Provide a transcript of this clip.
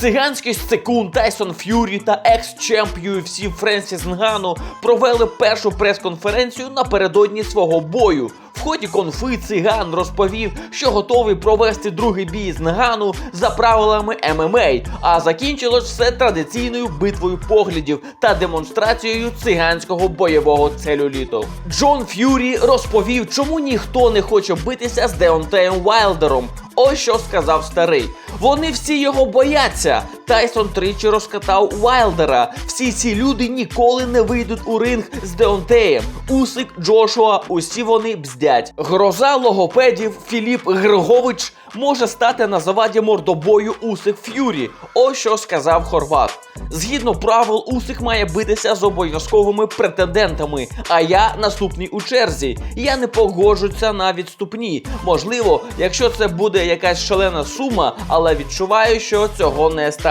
Циганський секунд Тайсон Ф'юрі та екс-чемп UFC Френсіс Нгану провели першу прес-конференцію напередодні свого бою. В ході конфи циган розповів, що готовий провести другий бій з Нгану за правилами ММА, а закінчилось все традиційною битвою поглядів та демонстрацією циганського бойового целюліту. Джон Ф'юрі розповів, чому ніхто не хоче битися з Деонтеєм Вайлдером. Ось що сказав старий. Вони всі його бояться. Тайсон тричі розкатав Вайлдера. Всі ці люди ніколи не вийдуть у ринг з Деонтеєм. Усик, Джошуа, усі вони бздять. Гроза логопедів Філіп Григович може стати на заваді мордобою Усик Ф'юрі. Ось що сказав Хорват. Згідно правил, Усик має битися з обов'язковими претендентами, а я наступний у черзі. Я не погоджуся на відступні. Можливо, якщо це буде якась шалена сума, але відчуваю, що цього не